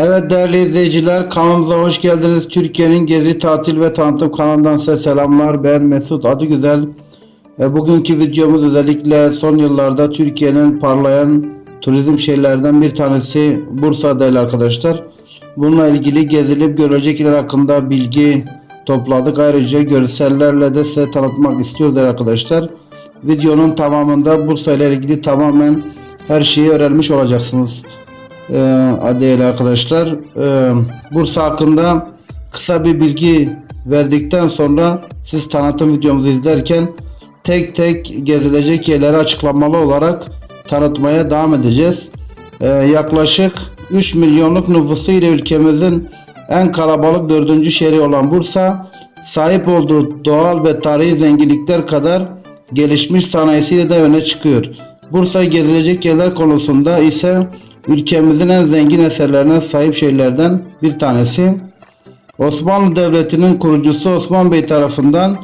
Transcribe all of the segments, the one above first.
Evet değerli izleyiciler kanalımıza hoş geldiniz. Türkiye'nin gezi tatil ve tanıtım kanalından size selamlar. Ben Mesut Adıgüzel. E, bugünkü videomuz özellikle son yıllarda Türkiye'nin parlayan turizm şehirlerinden bir tanesi Bursa değerli arkadaşlar. Bununla ilgili gezilip görülecek hakkında bilgi topladık. Ayrıca görsellerle de size tanıtmak istiyoruz arkadaşlar. Videonun tamamında Bursa ile ilgili tamamen her şeyi öğrenmiş olacaksınız e, değerli arkadaşlar. E, Bursa hakkında kısa bir bilgi verdikten sonra siz tanıtım videomuzu izlerken tek tek gezilecek yerleri açıklamalı olarak tanıtmaya devam edeceğiz. E, yaklaşık 3 milyonluk nüfusu ile ülkemizin en kalabalık dördüncü şehri olan Bursa, sahip olduğu doğal ve tarihi zenginlikler kadar gelişmiş sanayisiyle de öne çıkıyor. Bursa gezilecek yerler konusunda ise ülkemizin en zengin eserlerine sahip şehirlerden bir tanesi. Osmanlı Devleti'nin kurucusu Osman Bey tarafından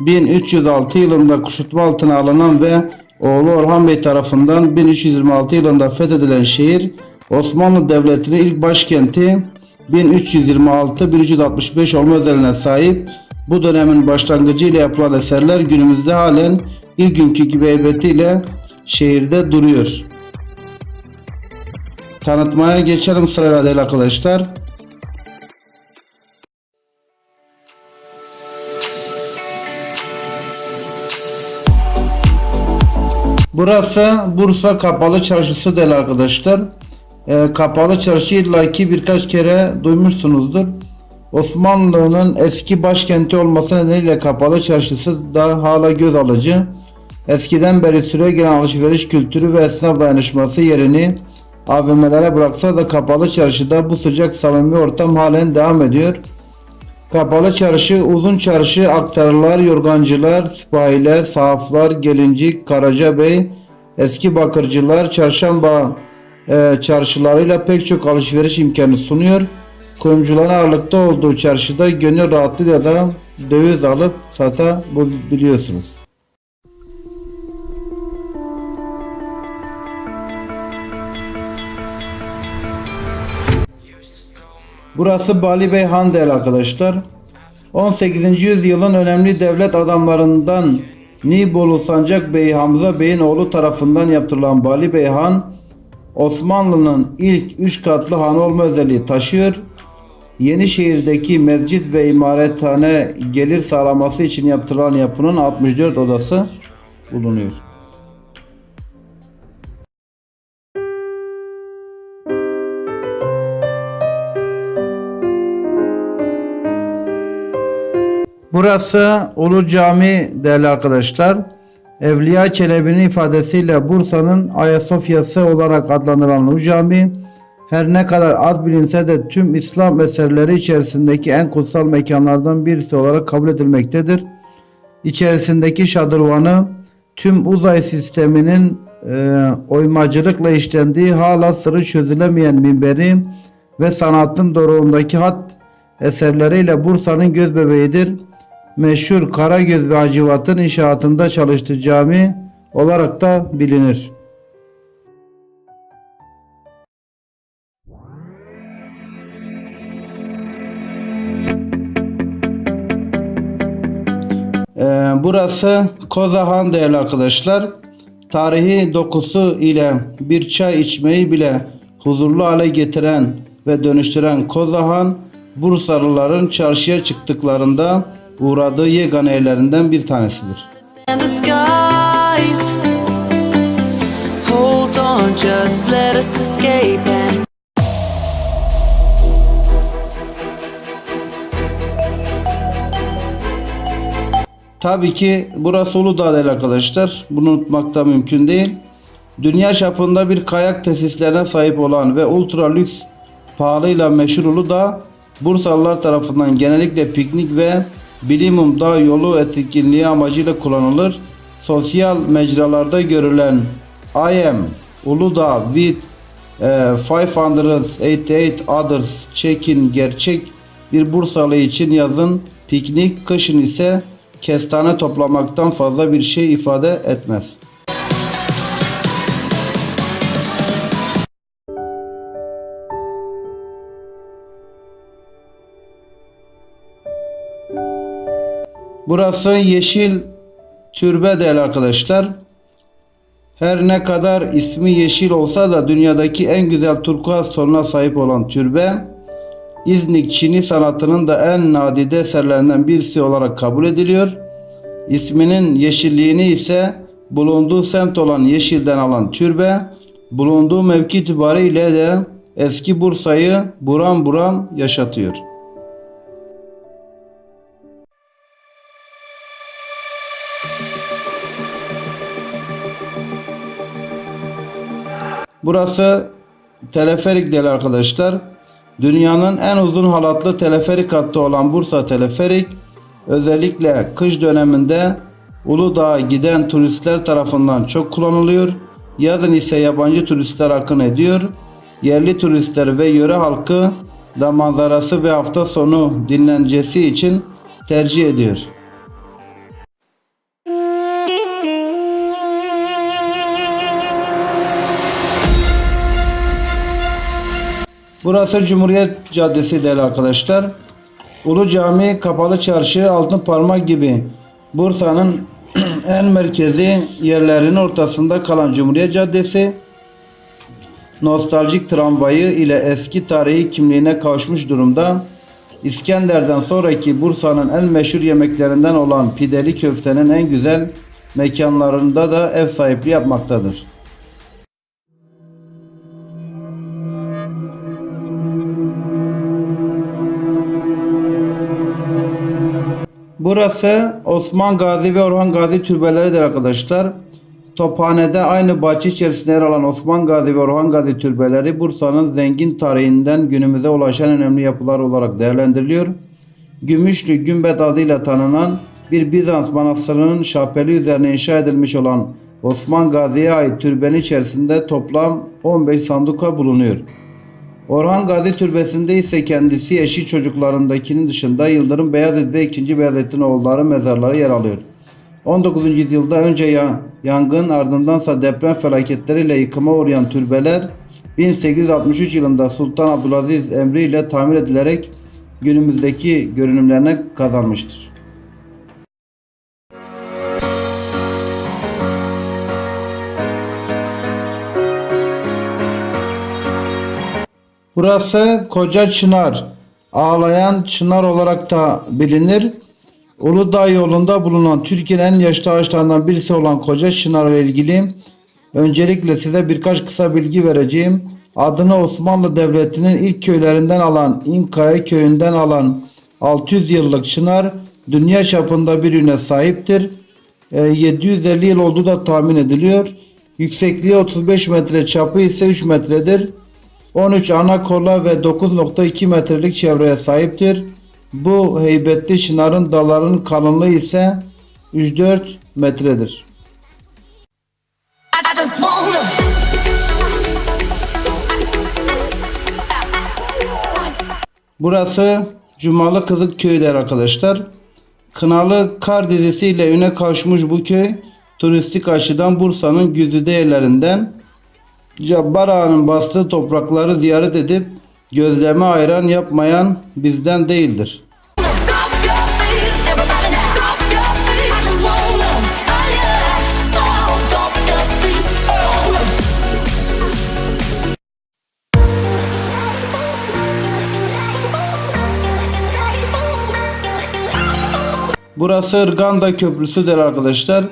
1306 yılında kuşatma altına alınan ve oğlu Orhan Bey tarafından 1326 yılında fethedilen şehir Osmanlı Devleti'nin ilk başkenti 1326-1365 olma özelliğine sahip. Bu dönemin başlangıcı ile yapılan eserler günümüzde halen ilk günkü gibi heybetiyle şehirde duruyor. Tanıtmaya geçelim sırayla değerli arkadaşlar. Burası Bursa Kapalı Çarşısı değerli arkadaşlar. Ee, kapalı Çarşı illaki birkaç kere duymuşsunuzdur. Osmanlı'nın eski başkenti olması nedeniyle Kapalı Çarşısı da hala göz alıcı. Eskiden beri süre gelen alışveriş kültürü ve esnaf dayanışması yerini AVM'lere bıraksa da kapalı çarşıda bu sıcak samimi ortam halen devam ediyor. Kapalı çarşı, uzun çarşı, aktarlar, yorgancılar, sipahiler, sahaflar, gelincik, Karacabey, eski bakırcılar, çarşamba e, çarşılarıyla pek çok alışveriş imkanı sunuyor. Kuyumcuların ağırlıkta olduğu çarşıda gönül rahatlığıyla da döviz alıp satabiliyorsunuz. Burası Bali Bey Han değerli arkadaşlar. 18. yüzyılın önemli devlet adamlarından Nibolu Sancak Bey Hamza Bey'in oğlu tarafından yaptırılan Bali Bey Han, Osmanlı'nın ilk üç katlı han olma özelliği taşıyor. Yenişehir'deki mescit ve imarethane gelir sağlaması için yaptırılan yapının 64 odası bulunuyor. Burası Ulu Cami değerli arkadaşlar. Evliya Çelebi'nin ifadesiyle Bursa'nın Ayasofya'sı olarak adlandırılan Ulu Cami her ne kadar az bilinse de tüm İslam eserleri içerisindeki en kutsal mekanlardan birisi olarak kabul edilmektedir. İçerisindeki şadırvanı tüm uzay sisteminin e, oymacılıkla işlendiği hala sırrı çözülemeyen minberi ve sanatın doruğundaki hat eserleriyle Bursa'nın göz bebeğidir meşhur Karagöz ve Hacivat'ın inşaatında çalıştığı cami olarak da bilinir. Ee, burası Kozahan değerli arkadaşlar. Tarihi dokusu ile bir çay içmeyi bile huzurlu hale getiren ve dönüştüren Kozahan, Bursalıların çarşıya çıktıklarında uğradığı yegane yerlerinden bir tanesidir. Tabii ki burası Uludağ değil arkadaşlar. Bunu unutmak da mümkün değil. Dünya çapında bir kayak tesislerine sahip olan ve ultra lüks pahalıyla meşhur Uludağ, Bursalılar tarafından genellikle piknik ve bilimum dağ yolu etkinliği amacıyla kullanılır. Sosyal mecralarda görülen I am Uludağ with e, 588 others check-in gerçek bir Bursalı için yazın piknik, kışın ise kestane toplamaktan fazla bir şey ifade etmez. Burası yeşil türbe değerli arkadaşlar. Her ne kadar ismi yeşil olsa da dünyadaki en güzel turkuaz tonuna sahip olan türbe, İznik Çini sanatının da en nadide eserlerinden birisi olarak kabul ediliyor. İsminin yeşilliğini ise bulunduğu semt olan Yeşil'den alan türbe, bulunduğu mevki itibariyle de eski Bursa'yı buram buram yaşatıyor. Burası teleferik değil arkadaşlar. Dünyanın en uzun halatlı teleferik hattı olan Bursa Teleferik özellikle kış döneminde Uludağ'a giden turistler tarafından çok kullanılıyor. Yazın ise yabancı turistler akın ediyor. Yerli turistler ve yöre halkı da manzarası ve hafta sonu dinlencesi için tercih ediyor. Burası Cumhuriyet Caddesi değerli arkadaşlar. Ulu Cami, Kapalı Çarşı, Altın Parmak gibi Bursa'nın en merkezi yerlerinin ortasında kalan Cumhuriyet Caddesi nostaljik tramvayı ile eski tarihi kimliğine kavuşmuş durumda. İskender'den sonraki Bursa'nın en meşhur yemeklerinden olan pideli köftenin en güzel mekanlarında da ev sahipliği yapmaktadır. Burası Osman Gazi ve Orhan Gazi türbeleridir arkadaşlar. Tophane'de aynı bahçe içerisinde yer alan Osman Gazi ve Orhan Gazi türbeleri Bursa'nın zengin tarihinden günümüze ulaşan önemli yapılar olarak değerlendiriliyor. Gümüşlü Gümbet adıyla tanınan bir Bizans manastırının şapeli üzerine inşa edilmiş olan Osman Gazi'ye ait türbenin içerisinde toplam 15 sanduka bulunuyor. Orhan Gazi Türbesi'nde ise kendisi eşi çocuklarındakinin dışında Yıldırım Beyazıt ve 2. Beyazıt'ın oğulları mezarları yer alıyor. 19. yüzyılda önce ya- yangın ardındansa deprem felaketleriyle yıkıma uğrayan türbeler 1863 yılında Sultan Abdülaziz emriyle tamir edilerek günümüzdeki görünümlerine kazanmıştır. Burası Koca Çınar, ağlayan çınar olarak da bilinir. Uludağ yolunda bulunan Türkiye'nin en yaşlı ağaçlarından birisi olan Koca Çınar ile ilgili öncelikle size birkaç kısa bilgi vereceğim. Adını Osmanlı Devleti'nin ilk köylerinden alan İnkaya köyünden alan 600 yıllık çınar dünya çapında bir üne sahiptir. E, 750 yıl olduğu da tahmin ediliyor. Yüksekliği 35 metre, çapı ise 3 metredir. 13 ana kola ve 9.2 metrelik çevreye sahiptir. Bu heybetli çınarın dallarının kalınlığı ise 3-4 metredir. Burası Cumalı Kızık köyüdür arkadaşlar. Kınalı Kar dizisiyle üne kavuşmuş bu köy turistik açıdan Bursa'nın güzide yerlerinden Cabbar Ağa'nın bastığı toprakları ziyaret edip gözleme ayran yapmayan bizden değildir. Burası Irganda Köprüsü'dür arkadaşlar.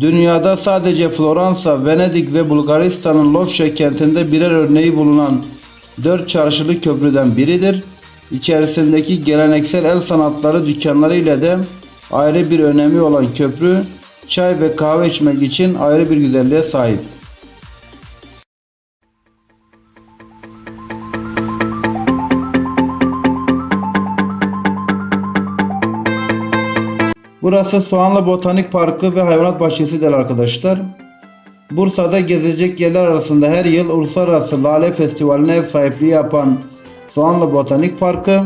Dünyada sadece Floransa, Venedik ve Bulgaristan'ın Lofşa kentinde birer örneği bulunan dört çarşılı köprüden biridir. İçerisindeki geleneksel el sanatları dükkanları ile de ayrı bir önemi olan köprü, çay ve kahve içmek için ayrı bir güzelliğe sahip. Burası Soğanlı Botanik Parkı ve Hayvanat Bahçesi'dir arkadaşlar. Bursa'da gezecek yerler arasında her yıl Uluslararası Lale Festivali'ne ev sahipliği yapan Soğanlı Botanik Parkı,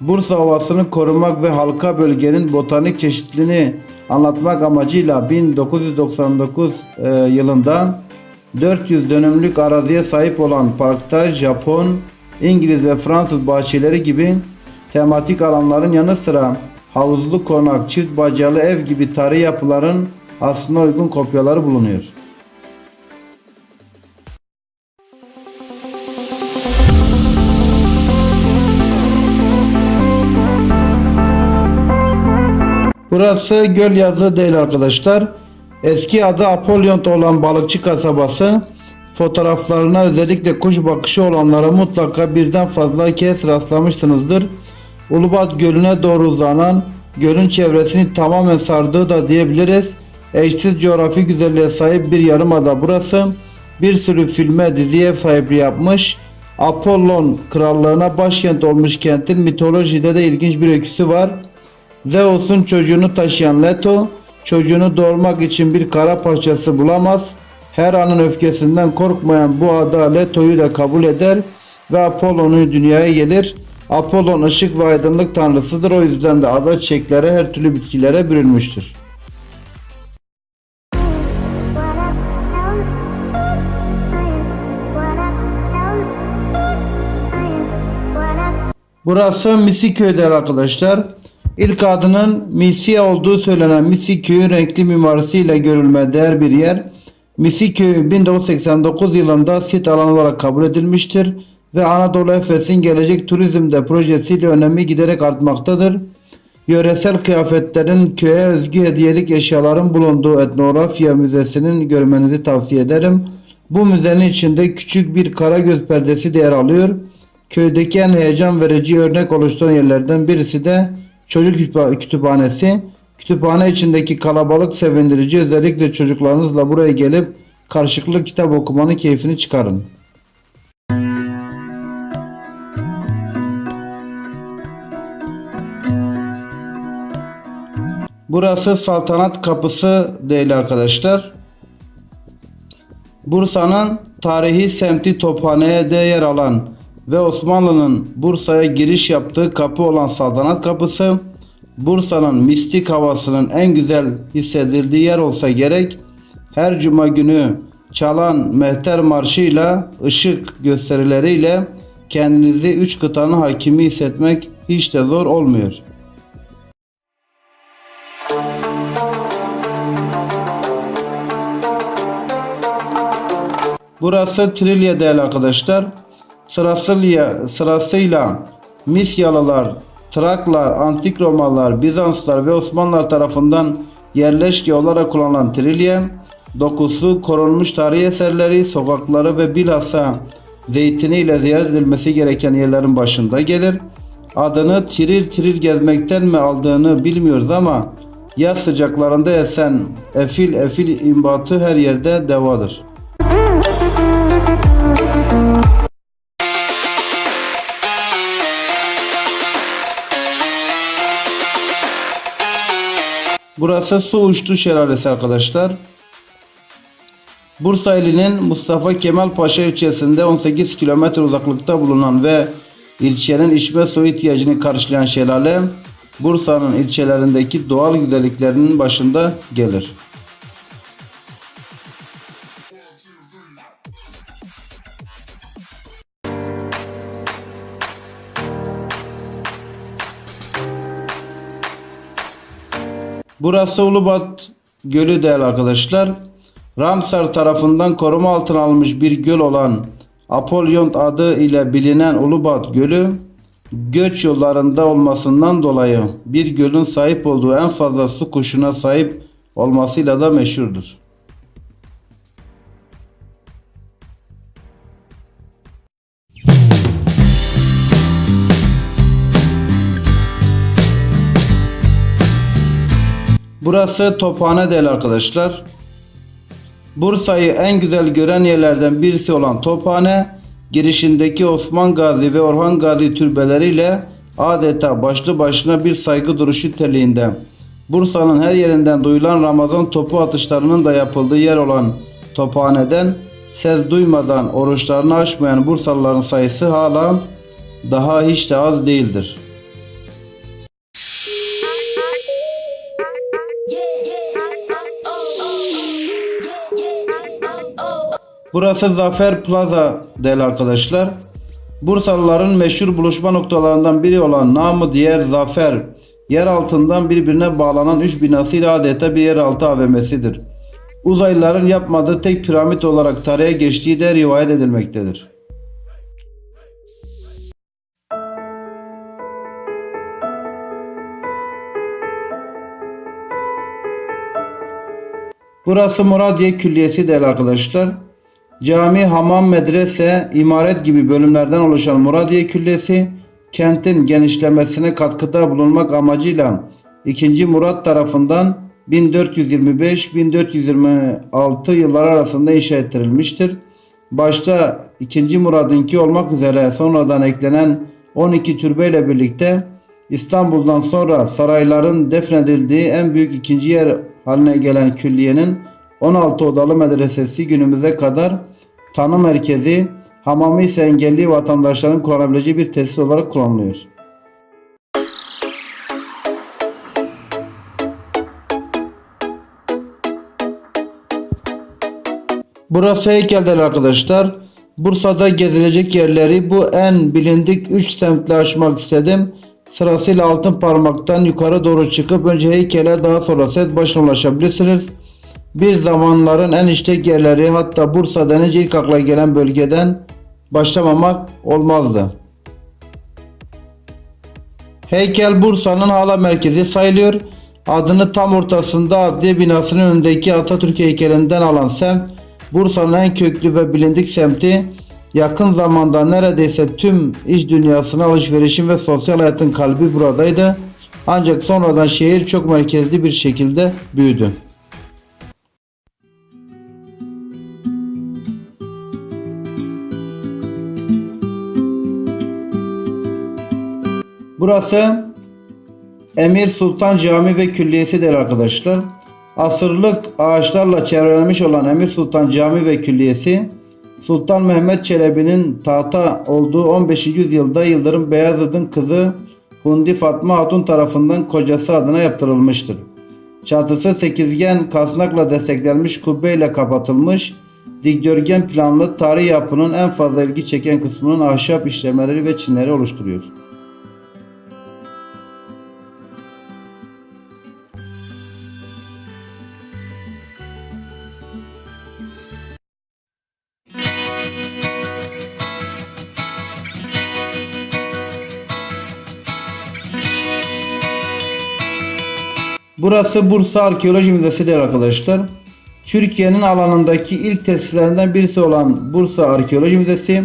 Bursa Ovası'nı korumak ve halka bölgenin botanik çeşitliliğini anlatmak amacıyla 1999 e, yılında 400 dönümlük araziye sahip olan parkta Japon, İngiliz ve Fransız bahçeleri gibi tematik alanların yanı sıra havuzlu konak, çift bacalı ev gibi tarihi yapıların aslına uygun kopyaları bulunuyor. Burası Gölyazı değil arkadaşlar. Eski adı Apollyon olan balıkçı kasabası. Fotoğraflarına özellikle kuş bakışı olanlara mutlaka birden fazla kez rastlamışsınızdır. Ulubat Gölü'ne doğru uzanan gölün çevresini tamamen sardığı da diyebiliriz. Eşsiz coğrafi güzelliğe sahip bir yarımada burası. Bir sürü filme diziye ev sahipliği yapmış. Apollon krallığına başkent olmuş kentin mitolojide de ilginç bir öyküsü var. Zeus'un çocuğunu taşıyan Leto, çocuğunu doğurmak için bir kara parçası bulamaz. Her anın öfkesinden korkmayan bu ada Leto'yu da kabul eder ve Apollon'u dünyaya gelir. Apollon ışık ve aydınlık tanrısıdır. O yüzden de ada çiçeklere her türlü bitkilere bürünmüştür. Burası Misiköy'de arkadaşlar. İlk adının Misya olduğu söylenen Misiköy'ün renkli mimarisiyle görülmeye değer bir yer. Misiköy 1989 yılında sit alan olarak kabul edilmiştir ve Anadolu Efes'in gelecek turizmde projesiyle önemi giderek artmaktadır. Yöresel kıyafetlerin köye özgü hediyelik eşyaların bulunduğu etnografya müzesinin görmenizi tavsiye ederim. Bu müzenin içinde küçük bir karagöz perdesi de yer alıyor. Köydeki en heyecan verici örnek oluşturan yerlerden birisi de çocuk kütüpha- kütüphanesi. Kütüphane içindeki kalabalık sevindirici özellikle çocuklarınızla buraya gelip karşılıklı kitap okumanın keyfini çıkarın. Burası Saltanat Kapısı değil arkadaşlar. Bursa'nın tarihi semti Tophane'ye de yer alan ve Osmanlı'nın Bursa'ya giriş yaptığı kapı olan Saltanat Kapısı, Bursa'nın mistik havasının en güzel hissedildiği yer olsa gerek, her cuma günü çalan mehter marşıyla, ışık gösterileriyle kendinizi üç kıtanın hakimi hissetmek hiç de zor olmuyor. Burası Trilye değerli arkadaşlar. Sırasıyla, sırasıyla Misyalılar, Traklar, Antik Romalılar, Bizanslar ve Osmanlılar tarafından yerleşke olarak kullanılan Trilye, dokusu, korunmuş tarihi eserleri, sokakları ve bilhassa zeytiniyle ziyaret edilmesi gereken yerlerin başında gelir. Adını Tril Tril gezmekten mi aldığını bilmiyoruz ama yaz sıcaklarında esen efil efil imbatı her yerde devadır. Burası Su Uçtu Şelalesi arkadaşlar. Bursa ilinin Mustafa Kemal Paşa ilçesinde 18 kilometre uzaklıkta bulunan ve ilçenin içme suyu ihtiyacını karşılayan şelale, Bursa'nın ilçelerindeki doğal güzelliklerinin başında gelir. Burası Ulubat Gölü değerli arkadaşlar. Ramsar tarafından koruma altına alınmış bir göl olan Apollyon adı ile bilinen Ulubat Gölü göç yollarında olmasından dolayı bir gölün sahip olduğu en fazla su kuşuna sahip olmasıyla da meşhurdur. Burası Tophane değil arkadaşlar. Bursa'yı en güzel gören yerlerden birisi olan Tophane, girişindeki Osman Gazi ve Orhan Gazi türbeleriyle adeta başlı başına bir saygı duruşu niteliğinde. Bursa'nın her yerinden duyulan Ramazan topu atışlarının da yapıldığı yer olan Tophane'den ses duymadan oruçlarını açmayan Bursalıların sayısı hala daha hiç de az değildir. Burası Zafer Plaza değerli arkadaşlar. Bursalıların meşhur buluşma noktalarından biri olan namı diğer Zafer, yer altından birbirine bağlanan 3 binasıyla adeta bir yeraltı AVM'sidir. Uzaylıların yapmadığı tek piramit olarak tarihe geçtiği de rivayet edilmektedir. Burası Muradiye Külliyesi değerli arkadaşlar. Cami, hamam, medrese, imaret gibi bölümlerden oluşan Muradiye Külliyesi, kentin genişlemesine katkıda bulunmak amacıyla 2. Murat tarafından 1425-1426 yıllar arasında inşa ettirilmiştir. Başta 2. Murad'ınki olmak üzere sonradan eklenen 12 türbeyle birlikte İstanbul'dan sonra sarayların defnedildiği en büyük ikinci yer haline gelen külliyenin 16 odalı medresesi günümüze kadar tanı merkezi, hamamı ise engelli vatandaşların kullanabileceği bir tesis olarak kullanılıyor. Burası heykeldir arkadaşlar. Bursa'da gezilecek yerleri bu en bilindik 3 semtle açmak istedim. Sırasıyla altın parmaktan yukarı doğru çıkıp önce heykele daha sonra set başına ulaşabilirsiniz. Bir zamanların en işlek yerleri hatta Bursa denince ilk akla gelen bölgeden başlamamak olmazdı. Heykel Bursa'nın hala merkezi sayılıyor. Adını tam ortasında adliye binasının önündeki Atatürk heykelinden alan semt, Bursa'nın en köklü ve bilindik semti, yakın zamanda neredeyse tüm iş dünyasına alışverişin ve sosyal hayatın kalbi buradaydı. Ancak sonradan şehir çok merkezli bir şekilde büyüdü. Burası Emir Sultan Cami ve Külliyesi'dir arkadaşlar. Asırlık ağaçlarla çevrelenmiş olan Emir Sultan Cami ve Külliyesi Sultan Mehmet Çelebi'nin tahta olduğu 15. yüzyılda Yıldırım Beyazıt'ın kızı Hundi Fatma Hatun tarafından kocası adına yaptırılmıştır. Çatısı sekizgen kasnakla desteklenmiş kubbeyle kapatılmış, dikdörtgen planlı tarihi yapının en fazla ilgi çeken kısmının ahşap işlemeleri ve çinleri oluşturuyor. Burası Bursa Arkeoloji Müzesi'dir arkadaşlar. Türkiye'nin alanındaki ilk tesislerinden birisi olan Bursa Arkeoloji Müzesi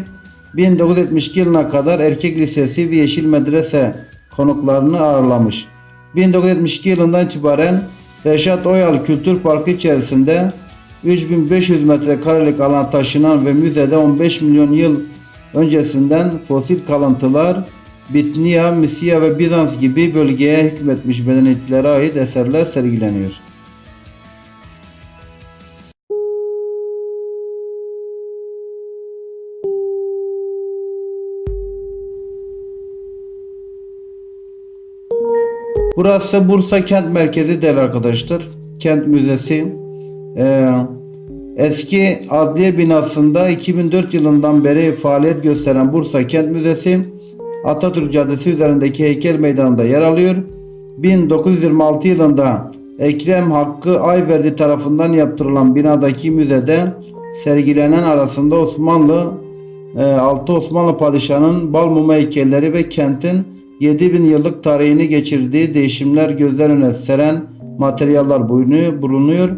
1972 yılına kadar Erkek Lisesi ve Yeşil Medrese konuklarını ağırlamış. 1972 yılından itibaren Reşat Oyal Kültür Parkı içerisinde 3500 metrekarelik alan taşınan ve müzede 15 milyon yıl öncesinden fosil kalıntılar Bitniya, Misya ve Bizans gibi bölgeye hükmetmiş medeniyetlere ait eserler sergileniyor. Burası Bursa Kent Merkezi değerli arkadaşlar. Kent Müzesi. Ee, eski adliye binasında 2004 yılından beri faaliyet gösteren Bursa Kent Müzesi Atatürk Caddesi üzerindeki heykel meydanında yer alıyor. 1926 yılında Ekrem Hakkı Ayverdi tarafından yaptırılan binadaki müzede sergilenen arasında Osmanlı e, 6 Osmanlı padişahının bal mumu heykelleri ve kentin 7000 yıllık tarihini geçirdiği değişimler gözler önüne seren materyaller bulunuyor.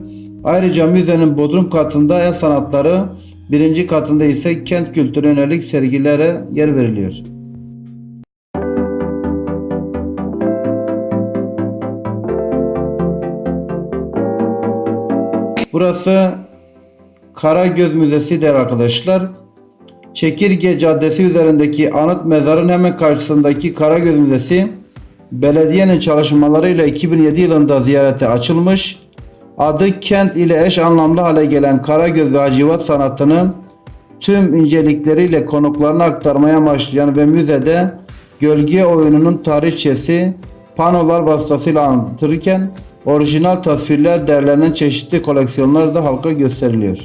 Ayrıca müzenin bodrum katında el sanatları, birinci katında ise kent kültürü yönelik sergilere yer veriliyor. Burası Karagöz Müzesi der arkadaşlar. Çekirge Caddesi üzerindeki anıt mezarın hemen karşısındaki Karagöz Müzesi belediyenin çalışmalarıyla 2007 yılında ziyarete açılmış. Adı kent ile eş anlamlı hale gelen Karagöz ve Hacivat sanatını tüm incelikleriyle konuklarına aktarmaya başlayan ve müzede gölge oyununun tarihçesi panolar vasıtasıyla anlatırken Orijinal tasvirler derlenen çeşitli koleksiyonlar da halka gösteriliyor.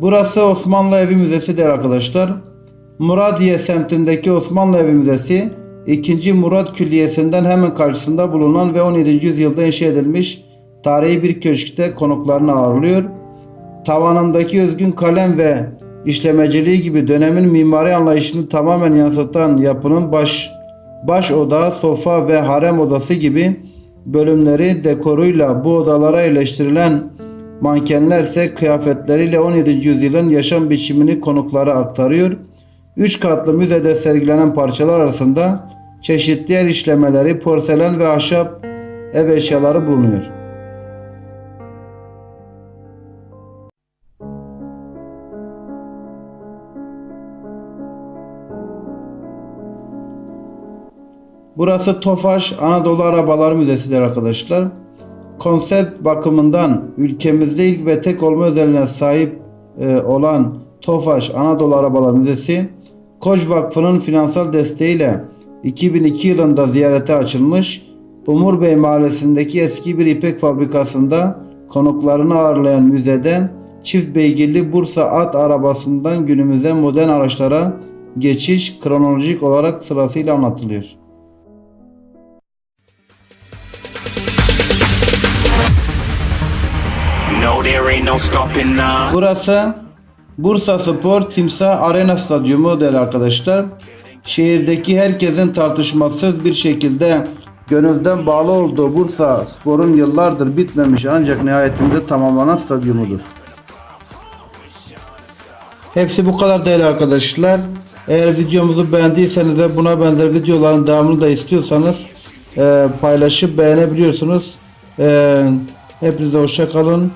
Burası Osmanlı Evi Müzesi'dir arkadaşlar. Muradiye semtindeki Osmanlı Evi Müzesi 2. Murat Külliyesi'nden hemen karşısında bulunan ve 17. yüzyılda inşa edilmiş tarihi bir köşkte konuklarını ağırlıyor. Tavanındaki özgün kalem ve işlemeciliği gibi dönemin mimari anlayışını tamamen yansıtan yapının baş baş oda, sofa ve harem odası gibi bölümleri dekoruyla bu odalara yerleştirilen mankenler ise kıyafetleriyle 17. yüzyılın yaşam biçimini konuklara aktarıyor. Üç katlı müzede sergilenen parçalar arasında çeşitli el işlemeleri, porselen ve ahşap ev eşyaları bulunuyor. Burası Tofaş Anadolu Arabalar Müzesi'dir arkadaşlar. Konsept bakımından ülkemizde ilk ve tek olma özelliğine sahip e, olan Tofaş Anadolu Arabalar Müzesi, Koç Vakfı'nın finansal desteğiyle 2002 yılında ziyarete açılmış, Umur Bey Mahallesi'ndeki eski bir ipek fabrikasında konuklarını ağırlayan müzede çift beygirli Bursa at arabasından günümüze modern araçlara geçiş kronolojik olarak sırasıyla anlatılıyor. Burası Bursa Spor Timsah Arena Stadyumu değerli arkadaşlar. Şehirdeki herkesin tartışmasız bir şekilde gönülden bağlı olduğu Bursa Spor'un yıllardır bitmemiş ancak nihayetinde tamamlanan stadyumudur. Hepsi bu kadar değerli arkadaşlar. Eğer videomuzu beğendiyseniz ve buna benzer videoların devamını da istiyorsanız e, paylaşıp beğenebiliyorsunuz. E, hepinize hoşça kalın.